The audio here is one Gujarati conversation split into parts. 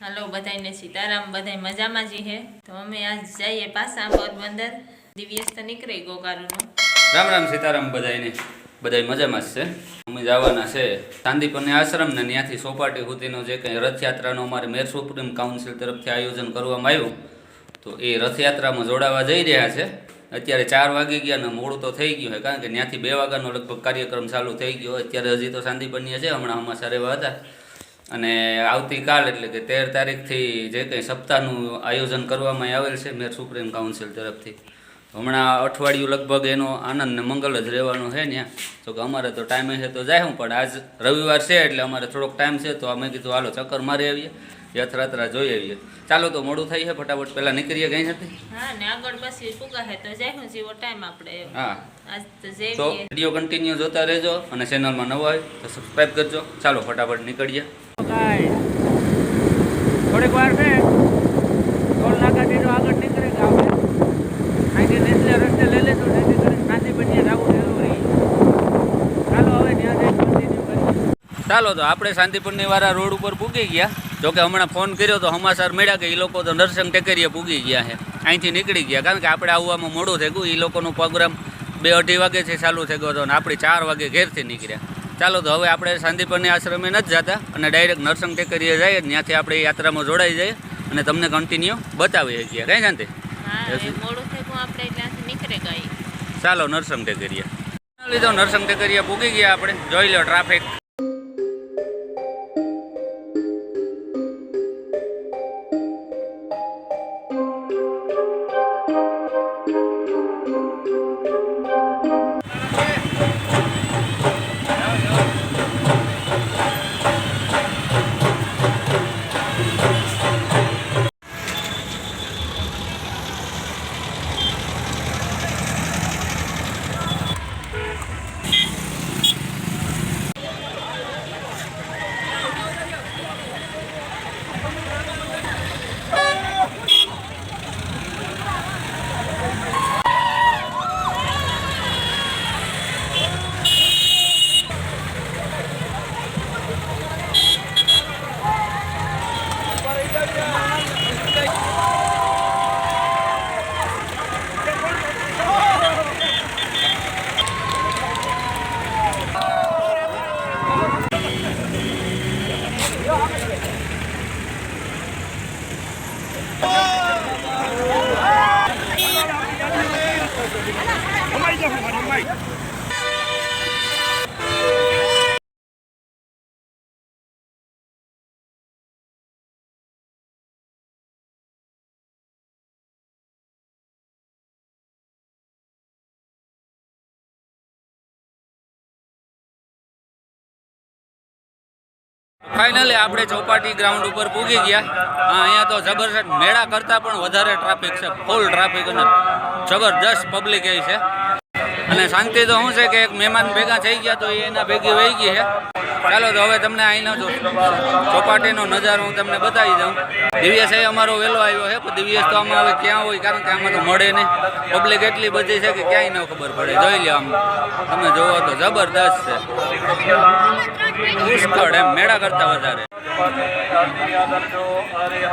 હાલો બધાને સીતારામ, બધાય મજામાં જી હે? તો અમે આજ જઈએ પાછા પોરબંદર. દિવ્યસ તો નીકળે ગોકારુનો રામ રામ સીતારામ બધાયને. બધાય મજામાં છે. અમે જવાના છે. શાંતિપુરની આશ્રમ ને ત્યાંથી સોપાટી સુધીનો જે કંઈ રથયાત્રાનો અમારે મેર સુપ્રીમ કાઉન્સિલ તરફથી આયોજન કરવામાં આવ્યું, તો એ રથયાત્રામાં જોડાવા જઈ રહ્યા છે. અત્યારે ચાર વાગી ગયા ને મોડું તો થઈ ગયું હોય કારણ કે ત્યાંથી બે વાગ્યાનો લગભગ કાર્યક્રમ ચાલુ થઈ ગયો. અત્યારે હજી તો શાંતિપન્ય છે, હમણાં અમારા રહેવા હતા. અને આવતીકાલ એટલે કે તેર તારીખથી જે કંઈ સપ્તાહનું આયોજન કરવામાં આવેલ છે મેર સુપ્રીમ કાઉન્સિલ તરફથી. હમણાં અઠવાડિયું લગભગ એનો આનંદ ને મંગલ જ રહેવાનો છે ત્યાં તો કે અમારે તો ટાઈમે છે તો જાય હું પણ આજ રવિવાર છે એટલે અમારે થોડોક ટાઈમ છે તો અમે કીધું હાલો ચક્કર મારી આવીએ યથરાત્રા જોઈ આવીએ. ચાલો તો મોડું થઈ છે ફટાફટ પહેલાં નીકળીએ ગઈ નથી હા ને આગળ પૂગા હે તો જાય જેવો ટાઈમ આપણે હા. તો તો વીડિયો કન્ટિન્યુ જોતા રહેજો અને ચેનલમાં નવા હોય તો સબસ્ક્રાઈબ કરજો. ચાલો ફટાફટ નીકળીએ. થોડીક વાર છે. ટોલ નાકાથી જો આગળ નીકળે કે આપણે. અહીંથી રસ્તે લઈ લેશું જેથી કરીને શાંતિ બનીએ જવું ચાલો, હવે ત્યાં ચાલો, તો આપણે શાંતિપુરની વાળા રોડ ઉપર પૂગી ગયા. જોકે હમણાં ફોન કર્યો તો હમાસાર મળ્યા કે એ લોકો તો નરસિંહ ટેકરીએ પૂગી ગયા છે. અહીંથી નીકળી ગયા. કારણ કે આપણે આવવામાં મોડું થઈ ગયું. એ લોકોનો પ્રોગ્રામ બે અઢી વાગે છે ચાલુ થઈ ગયો હતો અને આપણે ચાર વાગે ઘેરથી નીકળ્યા. ચાલો તો હવે આપણે શાંતિપુરની આશ્રમે નથી જતા અને ડાયરેક્ટ નરસંગ ટેકરીએ જઈએ ત્યાંથી આપણે યાત્રામાં જોડાઈ જઈએ અને તમને કન્ટિન્યુ બતાવીએ છીએ. કઈ ગઈ ચાલો નરસિંહ ટેકરીએ. લીધો નરસિંહ ટેકરીએ પૂગી ગયા આપણે. જોઈ લો ટ્રાફિક ફાઇનલી આપણે ચોપાટી ગ્રાઉન્ડ ઉપર પૂગી ગયા. અહીંયા તો જબરજસ્ત મેળા કરતાં પણ વધારે ટ્રાફિક છે. ફૂલ ટ્રાફિક અને જબરજસ્ત પબ્લિક એ છે. અને શાંતિ તો શું છે કે એક મહેમાન ભેગા થઈ ગયા તો એના ભેગી વહી ગઈ છે. ચાલો તો હવે તમને અહીંનો ચોપાટીનો નજારો હું તમને બતાવી દઉં. દિવ્યેશ એ અમારો વહેલો આવ્યો છે, પણ દિવ્યેશ તો આમાં હવે ક્યાં હોય, કારણ કે આમાં તો મળે નહીં. પબ્લિક એટલી બધી છે કે ક્યાંય ન ખબર પડે. જોઈ લે આમ. તમે જોવો તો જબરદસ્ત છે. પુષ્કળ એમ, મેળા કરતા વધારે.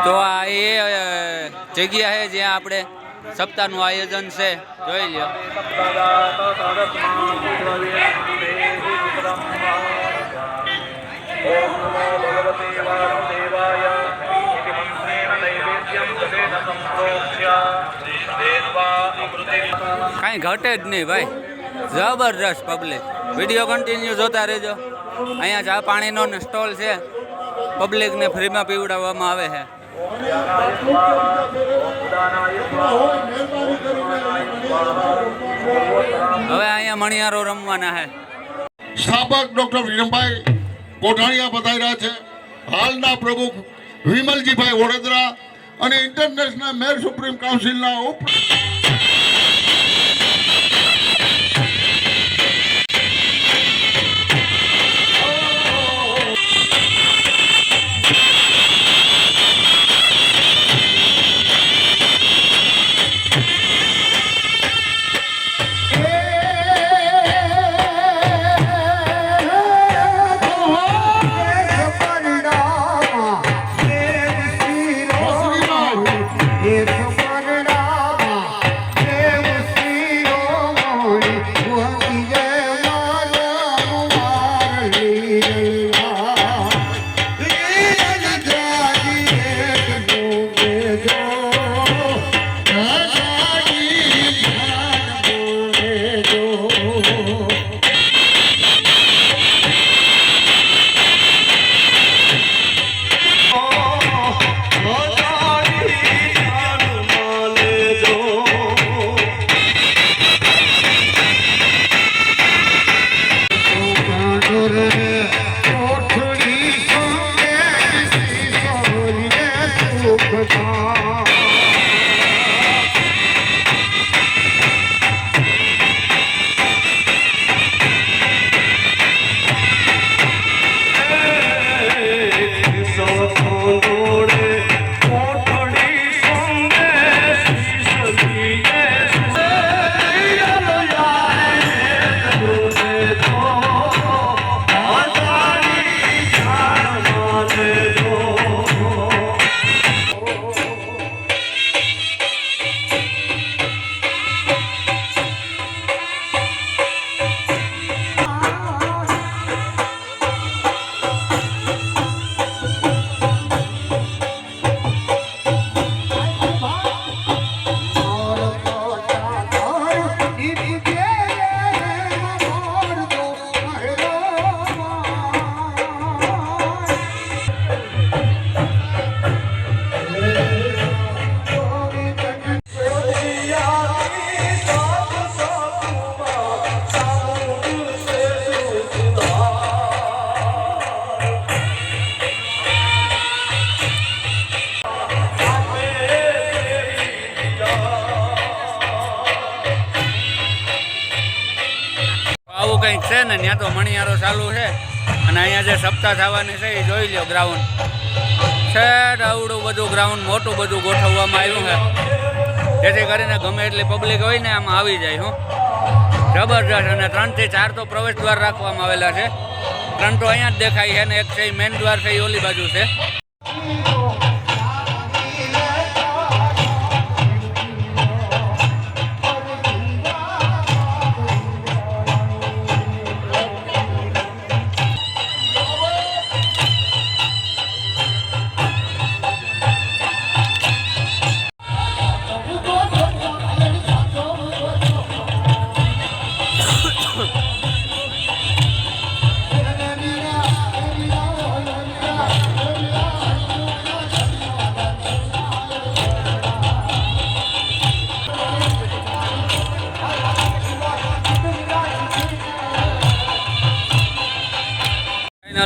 તો આ એ જગ્યા છે જ્યાં આપણે સપ્તાહનું આયોજન છે. જોઈ લ્યો કાંઈ ઘટે જ નહીં ભાઈ. જબરદસ્ત પબ્લિક વીડિયો કન્ટિન્યુ જોતા રહેજો. અહીંયા ચા પાણીનો સ્ટોલ છે. પબ્લિકને ફ્રીમાં પીવડાવવામાં આવે છે. હવે અહીંયા મણિયારો રમવાના છે. સ્થાપક ડોક્ટર વિરમભાઈ કોઠાણીયા રહ્યા છે. હાલના પ્રમુખ વિમલજીભાઈ વડોદરા અને ઇન્ટરનેશનલ મેર સુપ્રીમ કાઉન્સિલના ઉપ છે ને, ત્યાં તો મણિયારો ચાલુ છે. અને અહીંયા જે સપ્તાહ થવાની છે, એ જોઈ લ્યો ગ્રાઉન્ડ છે આવડું બધું ગ્રાઉન્ડ મોટું બધું ગોઠવવામાં આવ્યું છે. જેથી કરીને ગમે એટલી પબ્લિક હોય ને, આમાં આવી જાય, હું. જબરજસ્ત. અને ત્રણથી ચાર તો પ્રવેશ દ્વાર રાખવામાં આવેલા છે. ત્રણ તો અહીંયા જ દેખાય છે ને, એક છે મેઇન દ્વાર છે, એ ઓલી બાજુ છે.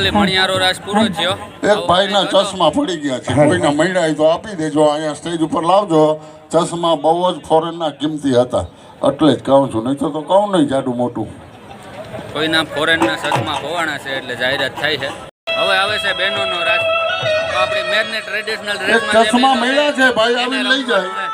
ફાઇનલી મણિયારો રાસ પૂરો થયો એક ભાઈના ચશ્મા પડી ગયા છે. કોઈના મળ્યા તો આપી દેજો અહીંયા સ્ટેજ ઉપર લાવજો. ચશ્મા બહુ જ ફોરેનના કિંમતી હતા. એટલે જ કહું છું નહીં તો તો કહું નહીં જાડું મોટું. કોઈના ફોરેનના ચશ્મા હોવાના છે એટલે જાહેરાત થાય છે. હવે આવે છે બહેનોનો રાસ તો આપણી મેરને ટ્રેડિશનલ ડ્રેસમાં ચશ્મા મૈડા મળ્યા છે, ભાઈ આવી લઈ જાય.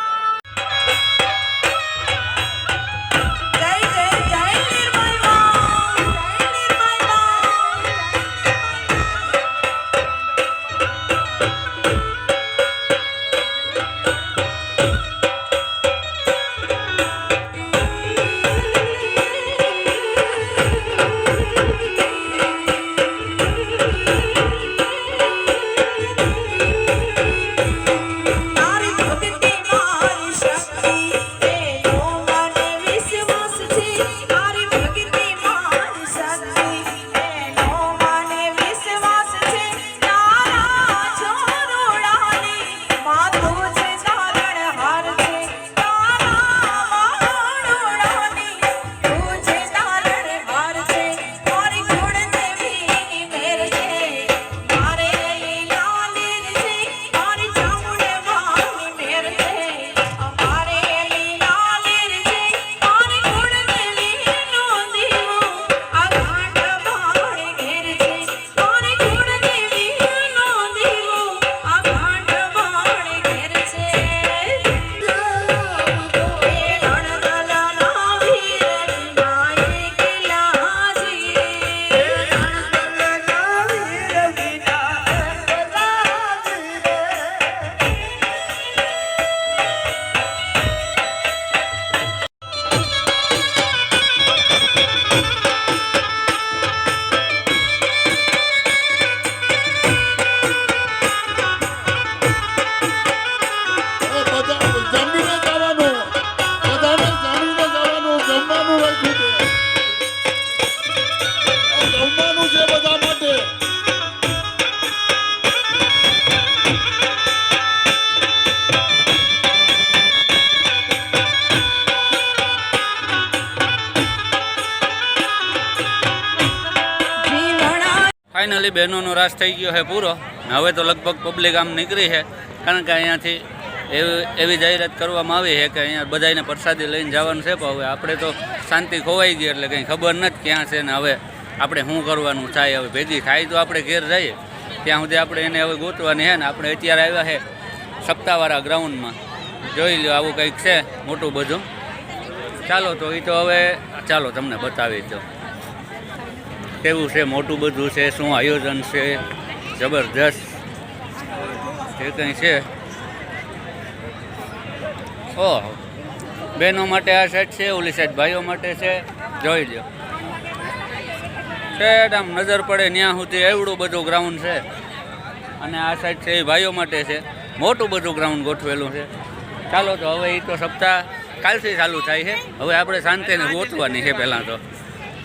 ફાઇનલી બહેનોનો રાસ થઈ ગયો છે પૂરો. હવે તો લગભગ પબ્લિક આમ નીકળી છે. કારણ કે અહીંયાથી એવી એવી જાહેરાત કરવામાં આવી છે કે અહીંયા બધાને પ્રસાદી લઈને જવાનું છે. પણ હવે આપણે તો શાંતિ ખોવાઈ ગઈ એટલે કંઈ ખબર નથી ક્યાં છે ને હવે આપણે શું કરવાનું થાય, હવે ભેગી થાય તો આપણે ઘેર જઈએ ત્યાં સુધી આપણે એને હવે ગોતવાની છે ને આપણે અત્યારે આવ્યા છે સપ્તાહવાળા ગ્રાઉન્ડમાં. જોઈ લો આવું કંઈક છે મોટું બધું. ચાલો તો એ તો હવે, ચાલો તમને બતાવી દો કેવું છે, મોટું બધું છે, શું આયોજન છે, જબરજસ્ત જે કંઈ છે. ઓહ બહેનો માટે આ સેટ છે, ઓલી સાઈડ ભાઈઓ માટે છે. જોઈ લો સેટ આમ નજર પડે ત્યાં સુધી એવડું બધું ગ્રાઉન્ડ છે. અને આ સાઈડ છે એ ભાઈઓ માટે છે. મોટું બધું ગ્રાઉન્ડ ગોઠવેલું છે. ચાલો તો હવે એ તો સપ્તાહ કાલથી ચાલુ થાય છે. હવે આપણે શાંતિને ગોતવાની છે પહેલાં તો.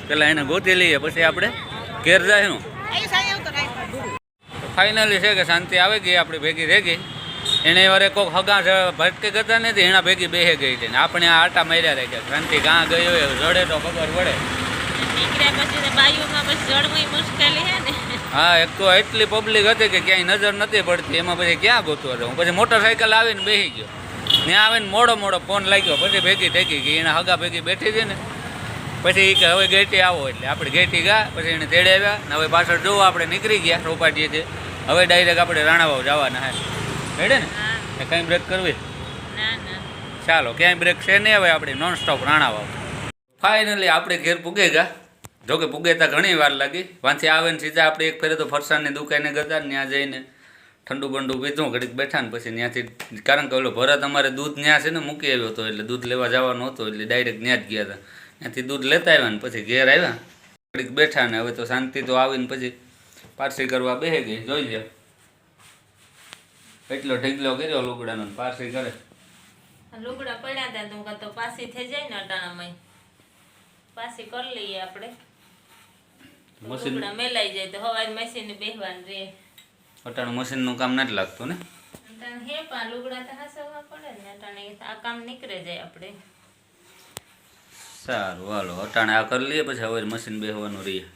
પહેલાં એને ગોતી લઈએ પછી આપણે ઘેર જાય હું. ફાઇનલી છે કે શાંતિ આવી ગઈ આપણી ભેગી રહી ગઈ. એને વારે કોઈક હગા ભટકે કરતા નથી એના ભેગી બેહે ગઈ છે ને આપણે આ આટા માર્યા રહી ગયા શાંતિ કાં ગઈ હોય જડે તો ખબર પડે. છે ને. હા એક તો એટલી પબ્લિક હતી કે ક્યાંય નજર નથી પડતી. એમાં પછી ક્યાં ગોતવા જવું પછી મોટરસાઇકલ આવીને બેસી ગયો. ત્યાં આવીને મોડો મોડો ફોન લાગ્યો પછી ભેગી ટેકી ગઈ એના હગા ભેગી બેઠી હતી ને. પછી કે હવે ગેટી આવો એટલે આપણે ગેટી ગયા પછી એને તેડે આવ્યા ને હવે પાછળ જોવો આપણે નીકળી ગયા ચોપાટીએથી હવે ડાયરેક્ટ આપણે રાણાવાવ જવાના હે. હેડે ને? કંઈ બ્રેક કરવી? ચાલો ક્યાંય બ્રેક છે નહીં હવે આપણે નોન સ્ટોપ રાણાવાવ. ફાઇનલી આપણે ઘેર પૂગે ગયા. જોકે પૂગેતા ઘણી વાર લાગી. વાંથી આવે ને સીધા આપણે એક ફેરે તો ફરસાણની દુકાને ગયા ત્યાં જઈને ઠંડુ બંડુ પીધું ઘડીક બેઠા ને પછી ત્યાંથી કારણ કે ઓલો ભરત અમારે દૂધ ત્યાં છે ને મૂકી આવ્યો હતો એટલે દૂધ લેવા જવાનો હતો એટલે ડાયરેક્ટ ત્યાં જ ગયા હતા ત્યાંથી દૂધ લેતા આવ્યા ને પછી ઘેર આવ્યા. ઘડીક બેઠા ને હવે તો શાંતિ તો આવીને પછી પારસી કરવા બેહે ગઈ. જોઈ લે એટલો ઢીકલો કર્યો લુગડાનો ને પારસી કરે લુગડા પડ્યા હતા તો તો પાછી થઈ જાય ને અટાણામાં પાસી કરી લઈએ આપણે. મશીન લુગડા મેલાઈ જાય તો હવાજ મશીન બેહવાનું રે અટાણું મશીનનું કામ નથી લાગતું ને? હે પણ લુગડા તો હાસવવા પડે ને અટાણે. આ કામ નીકળે જાય આપણે. સારું, હાલો, અટાણે આ કરી લઈએ, પછી હવે મશીન બેહવાનું રહીએ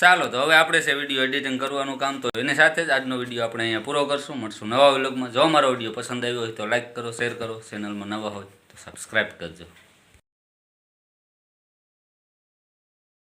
ચાલો, તો હવે આપણે છે વીડિયો એડિટિંગ કરવાનું કામ, તો એની સાથે જ આજનો વીડિયો આપણે અહીંયા પૂરો કરશું. મળશું નવા વ્લોગમાં. જો મારો વીડિયો પસંદ આવ્યો હોય તો લાઇક કરો, શેર કરો. ચેનલમાં નવા હોય તો સબસ્ક્રાઈબ કરજો.